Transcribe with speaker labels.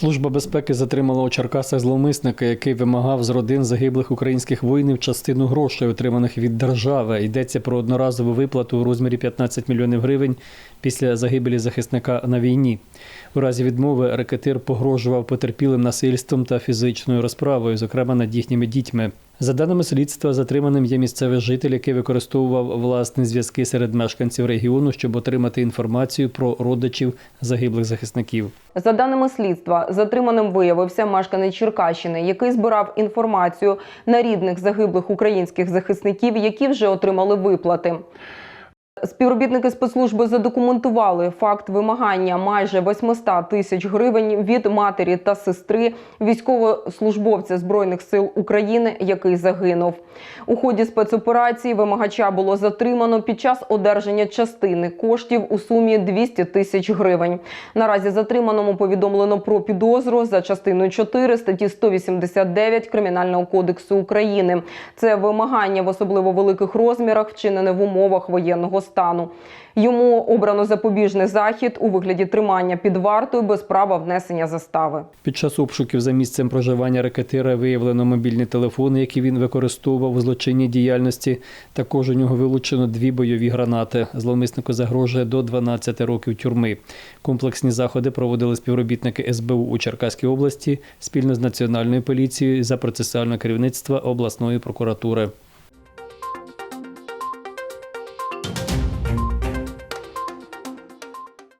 Speaker 1: Служба безпеки затримала у Черкасах зловмисника, який вимагав з родин загиблих українських воїнів частину грошей, отриманих від держави. Йдеться про одноразову виплату у розмірі 15 мільйонів гривень після загибелі захисника на війні. У разі відмови рекетир погрожував потерпілим насильством та фізичною розправою, зокрема над їхніми дітьми. За даними слідства, затриманим є місцевий житель, який використовував власні зв'язки серед мешканців регіону, щоб отримати інформацію про родичів загиблих захисників.
Speaker 2: За даними слідства, затриманим виявився мешканець Черкащини, який збирав інформацію на рідних загиблих українських захисників, які вже отримали виплати. Співробітники спецслужби задокументували факт вимагання майже 800 тисяч гривень від матері та сестри військовослужбовця збройних сил України, який загинув. У ході спецоперації вимагача було затримано під час одержання частини коштів у сумі 200 тисяч гривень. Наразі затриманому повідомлено про підозру за частиною 4 статті 189 Кримінального кодексу України. Це вимагання в особливо великих розмірах, вчинене в умовах воєнного стану. Йому обрано запобіжний захід у вигляді тримання під вартою без права внесення застави.
Speaker 1: Під час обшуків за місцем проживання рекетира виявлено мобільні телефони, які він використовував у злочинній діяльності. Також у нього вилучено дві бойові гранати. Зловмиснику загрожує до 12 років тюрми. Комплексні заходи проводили співробітники СБУ у Черкаській області спільно з національною поліцією за процесуальне керівництво обласної прокуратури.